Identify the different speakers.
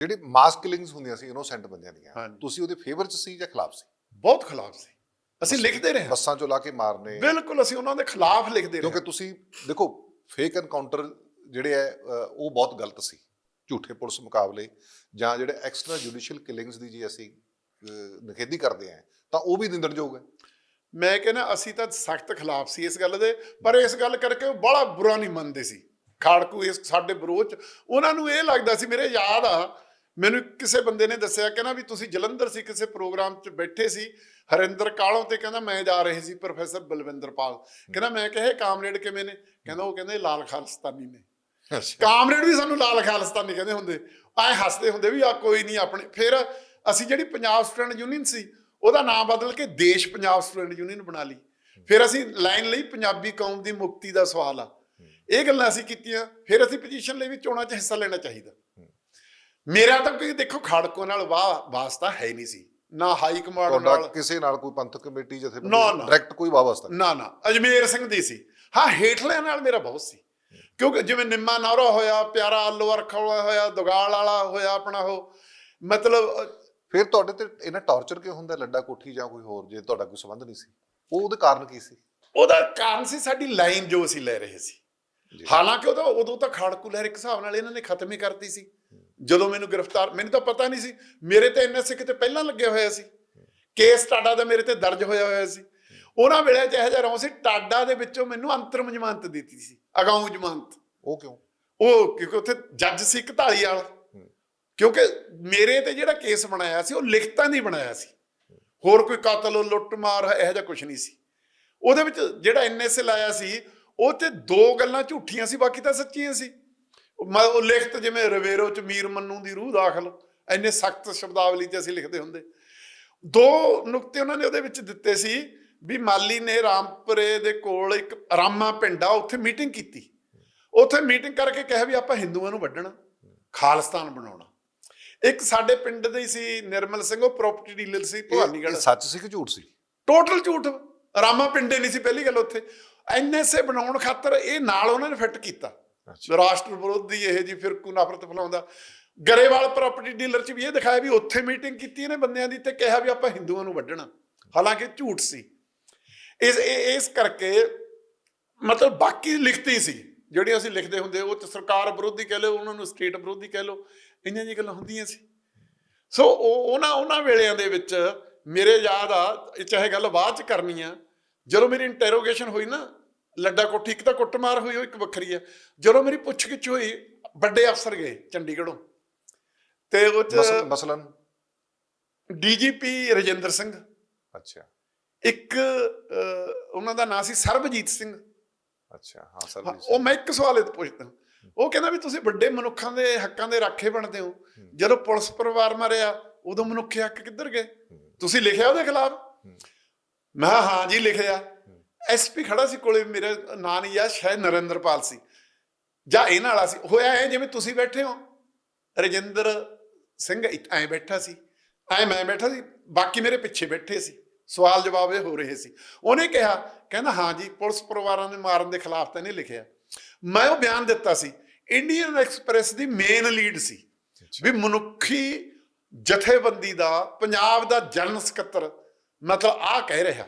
Speaker 1: ਜਿਹੜੀ ਮਾਸ ਕਿਲਿੰਗਸ ਹੁੰਦੀਆਂ ਸੀ ਇਨੋਸੈਂਟ ਬੰਦਿਆਂ ਦੀਆਂ
Speaker 2: ਹਾਂਜੀ।
Speaker 1: ਤੁਸੀਂ ਉਹਦੇ ਫੇਵਰ ਚ ਸੀ ਜਾਂ ਖਿਲਾਫ ਸੀ?
Speaker 2: ਬਹੁਤ ਖਿਲਾਫ ਸੀ। ਅਸੀਂ ਲਿਖਦੇ ਰਹੇ।
Speaker 1: ਬੱਸਾਂ ਚੋਂ ਲਾ ਕੇ ਮਾਰਨੇ।
Speaker 2: ਬਿਲਕੁਲ ਅਸੀਂ ਉਹਨਾਂ ਦੇ ਖਿਲਾਫ ਲਿਖਦੇ ਰਹੇ
Speaker 1: ਕਿਉਂਕਿ ਤੁਸੀਂ ਦੇਖੋ ਫੇਕ ਐਨਕਾਊਂਟਰ ਜਿਹੜੇ ਹੈ ਅ, ਉਹ ਬਹੁਤ ਗਲਤ ਸੀ। ਝੂਠੇ ਪੁਲਿਸ ਮੁਕਾਬਲੇ ਜਾਂ ਜਿਹੜੇ ਐਕਸਟਰਾ ਜੁਡੀਸ਼ੀਅਲ ਕਿਲਿੰਗਸ ਦੀ ਜੀ ਅਸੀਂ ਅ, ਨਿਖੇਧੀ ਕਰਦੇ ਹਾਂ ਤਾਂ ਉਹ ਵੀ ਨਿੰਦਣਯੋਗ ਹੈ।
Speaker 2: ਮੈਂ ਕਹਿੰਦਾ ਅਸੀਂ ਤਾਂ ਸਖਤ ਖਿਲਾਫ ਸੀ ਇਸ ਗੱਲ ਦੇ ਪਰ ਇਸ ਗੱਲ ਕਰਕੇ ਉਹ ਬੜਾ ਬੁਰਾ ਨਹੀਂ ਮੰਨਦੇ ਸੀ। ਖਾੜਕੂ ਇਸ ਸਾਡੇ ਵਿਰੋਧ ਚ ਉਹਨਾਂ ਨੂੰ ਇਹ ਲੱਗਦਾ ਸੀ ਮੇਰੇ ਯਾਦ ਆ ਮੈਨੂੰ ਕਿਸੇ ਬੰਦੇ ਨੇ ਦੱਸਿਆ ਕਹਿੰਦਾ ਵੀ ਤੁਸੀਂ ਜਲੰਧਰ ਸੀ ਕਿਸੇ ਪ੍ਰੋਗਰਾਮ 'ਚ ਬੈਠੇ ਸੀ ਹਰਿੰਦਰ ਕਾਲੋਂ ਤੇ ਕਹਿੰਦਾ ਮੈਂ ਜਾ ਰਹੇ ਸੀ ਪ੍ਰੋਫੈਸਰ ਬਲਵਿੰਦਰ ਪਾਲ। ਕਹਿੰਦਾ ਮੈਂ ਕਹੇ ਕਾਮਰੇਡ ਕਿਵੇਂ ਨੇ? ਕਹਿੰਦਾ ਉਹ ਕਹਿੰਦੇ ਲਾਲ ਖਾਲਸਤਾਨੀ ਨੇ। ਕਾਮਰੇਡ ਵੀ ਸਾਨੂੰ ਲਾਲ ਖਾਲਸਤਾਨੀ ਕਹਿੰਦੇ ਹੁੰਦੇ। ਐ ਹੱਸਦੇ ਹੁੰਦੇ ਵੀ ਆ ਕੋਈ ਨਹੀਂ ਆਪਣੇ। ਫਿਰ ਅਸੀਂ ਜਿਹੜੀ ਪੰਜਾਬ ਸਟੂਡੈਂਟ ਯੂਨੀਅਨ ਸੀ ਉਹਦਾ ਨਾਮ ਬਦਲ ਕੇ ਦੇਸ਼ ਪੰਜਾਬ ਸਟੂਡੈਂਟ ਯੂਨੀਅਨ ਬਣਾ ਲਈ। ਫਿਰ ਅਸੀਂ ਲਾਈਨ ਲਈ ਪੰਜਾਬੀ ਕੌਮ ਦੀ ਮੁਕਤੀ ਦਾ ਸਵਾਲ ਆ। ਇਹ ਗੱਲਾਂ ਅਸੀਂ ਕੀਤੀਆਂ ਫਿਰ ਅਸੀਂ ਪੋਜੀਸ਼ਨ ਲਈ ਵੀ ਚੋਣਾਂ 'ਚ ਹਿੱਸਾ ਲੈਣਾ ਚਾਹੀਦਾ। ਮੇਰਾ ਤਾਂ ਕੋਈ ਦੇਖੋ ਖਾੜਕੋ ਨਾਲ ਵਾਹ ਵਾਸਤਾ ਹੈ ਨਹੀਂ ਸੀ। ਨਾ ਹਾਈ ਕਮਾਂਡ ਨਾਲ।
Speaker 1: ਕਿਸੇ ਨਾਲ ਕੋਈ ਪੰਥਕ ਕਮੇਟੀ ਜਥੇ। ਡਾਇਰੈਕਟ ਕੋਈ ਵਾਬਸਤਾ ਨਹੀਂ
Speaker 2: ਨਾ ਨਾ। ਅਜਮੇਰ ਸਿੰਘ ਦੀ ਸੀ। ਹਾਂ ਹੇਠਲਿਆਂ ਨਾਲ ਮੇਰਾ ਬਹੁਤ ਸੀ। ਕਿਉਂਕਿ ਜਿਵੇਂ ਨਿੰਮਾ ਨੌਰਾ ਹੋਇਆ ਪਿਆਰਾ ਆਲੂ ਅਰਖਾ ਹੋਇਆ ਦੁਗਾਲ ਵਾਲਾ ਹੋਇਆ ਆਪਣਾ ਉਹ ਮਤਲਬ
Speaker 1: ਫਿਰ ਤੁਹਾਡੇ ਤੇ ਇਹਨਾਂ ਟਾਰਚਰ ਕਿਉਂ ਹੁੰਦਾ? ਲੱਡਾ ਕੋਠੀ ਜਾਂ ਕੋਈ ਹੋਰ ਜੇ ਤੁਹਾਡਾ ਕੋਈ ਸੰਬੰਧ ਨਹੀਂ ਸੀ। ਉਹ ਉਹਦੇ ਕਾਰਨ ਕੀ ਸੀ?
Speaker 2: ਉਹਦਾ ਕਾਰਨ ਸੀ ਸਾਡੀ ਲਾਈਨ ਜੋ ਅਸੀਂ ਲੈ ਰਹੇ ਸੀ। ਹਾਲਾਂਕਿ ਉਹਦਾ ਉਦੋਂ ਤਾਂ ਖਾੜਕੂ ਲਹਿਰ ਇੱਕ ਹਿਸਾਬ ਨਾਲ ਇਹਨਾਂ ਨੇ ਖਤਮ ਹੀ ਕਰਤੀ ਸੀ। ਜਦੋਂ ਮੈਨੂੰ ਗ੍ਰਿਫਤਾਰ ਮੈਨੂੰ ਤਾਂ ਪਤਾ ਨਹੀਂ ਸੀ। ਮੇਰੇ ਤੇ ਐਨਐਸਏ ਕਿਤੇ ਪਹਿਲਾਂ ਲੱਗਿਆ ਹੋਇਆ ਸੀ। ਕੇਸ ਟਾਡਾ ਦਾ ਮੇਰੇ ਤੇ ਦਰਜ ਹੋਇਆ ਹੋਇਆ ਸੀ। ਉਹਨਾਂ ਵੇਲੇ ਜਿਹੋ ਜਿਹਾ ਰੌਂ ਸੀ ਟਾਡਾ ਦੇ ਵਿੱਚੋਂ ਮੈਨੂੰ ਅੰਤਰਮ ਜ਼ਮਾਨਤ ਦਿੱਤੀ ਸੀ ਅਗਾਊਂ ਜ਼ਮਾਨਤ
Speaker 1: ਉਹ ਕਿਉਂ?
Speaker 2: ਉਹ ਕਿਉਂਕਿ ਉੱਥੇ ਜੱਜ ਸੀ ਘਤਾਲੀ ਵਾਲਾ ਕਿਉਂਕਿ ਮੇਰੇ ਤੇ ਜਿਹੜਾ ਕੇਸ ਬਣਾਇਆ ਸੀ ਉਹ ਲਿਖਤਾਂ ਦੀ ਬਣਾਇਆ ਸੀ। ਹੋਰ ਕੋਈ ਕਤਲ ਲੁੱਟ ਮਾਰ ਇਹੋ ਜਿਹਾ ਕੁਝ ਨਹੀਂ ਸੀ। ਉਹਦੇ ਵਿੱਚ ਜਿਹੜਾ ਐਨਐਸਏ ਲਾਇਆ ਸੀ ਉਹ ਤੇ ਦੋ ਗੱਲਾਂ ਝੂਠੀਆਂ ਸੀ ਬਾਕੀ ਤਾਂ ਸੱਚੀਆਂ ਸੀ। ਮ- ਉਹ ਲਿਖਤ ਜਿਵੇਂ ਰਵੇਰੋ ਚ ਮੀਰ ਮੰਨੂ ਦੀ ਰੂਹ ਦਾਖਲ ਇੰਨੇ ਸਖਤ ਸ਼ਬਦਾਵਲੀ ਤੇ ਅਸੀਂ ਲਿਖਦੇ ਹੁੰਦੇ। ਦੋ ਨੁਕਤੇ ਉਹਨਾਂ ਨੇ ਉਹਦੇ ਵਿੱਚ ਦਿੱਤੇ ਸੀ ਵੀ ਮਾਲੀ ਨੇ ਰਾਮਪੁਰੇ ਦੇ ਕੋਲ ਇੱਕ ਰਾਮਾ ਪਿੰਡ ਆ ਉੱਥੇ ਮੀਟਿੰਗ ਕੀਤੀ। ਉੱਥੇ ਮੀਟਿੰਗ ਕਰਕੇ ਕਿਹਾ ਵੀ ਆਪਾਂ ਹਿੰਦੂਆਂ ਨੂੰ ਵੱਢਣਾ ਖਾਲਿਸਤਾਨ ਬਣਾਉਣਾ। ਇੱਕ ਸਾਡੇ ਪਿੰਡ ਦੇ ਹੀ ਸੀ ਨਿਰਮਲ ਸਿੰਘ ਉਹ ਪ੍ਰਾਪਰਟੀ ਡੀਲਰ ਸੀ ਭਵਾਨੀਗੜ੍ਹ।
Speaker 1: ਸੱਚ ਸੀ ਕਿ ਝੂਠ ਸੀ?
Speaker 2: ਟੋਟਲ ਝੂਠ ਰਾਮਾ ਪਿੰਡੇ ਨਹੀਂ ਸੀ ਪਹਿਲੀ ਗੱਲ ਉੱਥੇ। ਐਨਐਸਏ ਬਣਾਉਣ ਖਾਤਰ ਇਹ ਨਾਲ ਉਹਨਾਂ ਨੇ ਫਿੱਟ ਕੀਤਾ। ਰਾਸ਼ਟਰ ਵਿਰੋਧੀ ਇਹ ਜੀ ਫਿਰਕੂ ਨਫ਼ਰਤ ਫੈਲਾਉਂਦਾ। ਗਰੇਵਾਲ ਪ੍ਰਾਪਰਟੀ ਡੀਲਰ ਚ ਵੀ ਇਹ ਦਿਖਾਇਆ ਵੀ ਉੱਥੇ ਮੀਟਿੰਗ ਕੀਤੀ ਇਹਨੇ ਬੰਦਿਆਂ ਦੀ ਤੇ ਕਿਹਾ ਵੀ ਆਪਾਂ ਹਿੰਦੂਆਂ ਨੂੰ ਵੱਢਣਾ। ਹਾਲਾਂਕਿ ਝੂਠ ਸੀ। ਇਸ ਇਸ ਕਰਕੇ ਮਤਲਬ ਬਾਕੀ ਲਿਖਤੀ ਸੀ। ਜਿਹੜੀਆਂ ਅਸੀਂ ਲਿਖਦੇ ਹੁੰਦੇ ਉਹ ਚ ਸਰਕਾਰ ਵਿਰੋਧੀ ਕਹਿ ਲਓ, ਉਹਨਾਂ ਨੂੰ ਸਟੇਟ ਵਿਰੋਧੀ ਕਹਿ ਲਓ, ਇੰਨੀਆਂ ਜੀ ਗੱਲਾਂ ਹੁੰਦੀਆਂ ਸੀ। ਸੋ ਉਹ, ਉਹਨਾਂ ਉਹਨਾਂ ਵੇਲਿਆਂ ਦੇ ਵਿੱਚ ਮੇਰੇ ਯਾਦ ਆ ਚਾਹੇ ਗੱਲ ਬਾਅਦ ਚ ਕਰਨੀ ਆ, ਜਦੋਂ ਮੇਰੀ ਇੰਟਰੋਗੇਸ਼ਨ ਹੋਈ ਨਾ ਲੱਡਾ ਕੋਠੀ ਇੱਕ ਤਾਂ ਕੁੱਟਮਾਰ ਹੋਈ ਉਹ ਇੱਕ ਵੱਖਰੀ ਆ। ਜਦੋਂ ਮੇਰੀ ਪੁੱਛਗਿੱਛ ਹੋਈ ਵੱਡੇ ਅਫਸਰ ਗਏ ਚੰਡੀਗੜ੍ਹੋਂ। ਤੇ ਉਹ ਚ
Speaker 1: ਮਸਲਨ
Speaker 2: ਡੀਜੀਪੀ ਰਜਿੰਦਰ ਸਿੰਘ।
Speaker 1: ਅੱਛਾ।
Speaker 2: ਇੱਕ ਉਹਨਾਂ ਦਾ ਨਾਂ ਸੀ ਸਰਬਜੀਤ ਸਿੰਘ।
Speaker 1: ਅੱਛਾ ਹਾਂ ਸਰ
Speaker 2: ਹਾਂ, ਉਹ ਮੈਂ ਇੱਕ ਸਵਾਲ ਇਹ ਪੁੱਛਦਾ ਉਹ ਕਹਿੰਦਾ ਵੀ ਤੁਸੀਂ ਵੱਡੇ ਮਨੁੱਖਾਂ ਦੇ ਹੱਕਾਂ ਦੇ ਰਾਖੇ ਬਣਦੇ ਹੋ। ਜਦੋਂ ਪੁਲਿਸ ਪਰਿਵਾਰ ਮਰਿਆ ਉਦੋਂ ਮਨੁੱਖੀ ਹੱਕ ਕਿੱਧਰ ਗਏ? ਤੁਸੀਂ ਲਿਖਿਆ ਉਹਦੇ ਖਿਲਾਫ? ਮੈਂ ਹਾਂ ਜੀ ਲਿਖਿਆ। ਐਸਪੀ ਖੜਾ ਸੀ ਕੋਲੇ ਮੇਰਾ ਨਾਂ ਨਹੀਂ ਆ ਸ਼ਾਇਦ ਨਰਿੰਦਰਪਾਲ ਸੀ। ਜਾਂ ਇਹਨਾਂ ਵਾਲਾ ਸੀ। ਹੋਇਆ ਐ ਜਿਵੇਂ ਤੁਸੀਂ ਬੈਠੇ ਹੋ। ਰਜਿੰਦਰ ਸਿੰਘ ਐ ਬੈਠਾ ਸੀ। ਐ ਮੈਂ ਬੈਠਾ ਸੀ। ਬਾਕੀ ਮੇਰੇ ਪਿੱਛੇ ਬੈਠੇ ਸੀ। ਸਵਾਲ ਜਵਾਬ ਇਹ ਹੋ ਰਹੇ ਸੀ। ਉਹਨੇ ਕਿਹਾ ਕਹਿੰਦਾ ਹਾਂ ਜੀ ਪੁਲਿਸ ਪਰਿਵਾਰਾਂ ਦੇ ਮਾਰਨ ਦੇ ਖਿਲਾਫ ਤਾਂ ਨਹੀਂ ਲਿਖਿਆ। ਮੈਂ ਉਹ ਬਿਆਨ ਦਿੱਤਾ ਸੀ। ਇੰਡੀਅਨ ਐਕਸਪ੍ਰੈਸ ਦੀ ਮੇਨ ਲੀਡ ਸੀ। ਵੀ ਮਨੁੱਖੀ ਜਥੇਬੰਦੀ ਦਾ ਪੰਜਾਬ ਦਾ ਜਨਰਲ ਸਕੱਤਰ ਮਤਲਬ ਆ ਕਹਿ ਰਿਹਾ।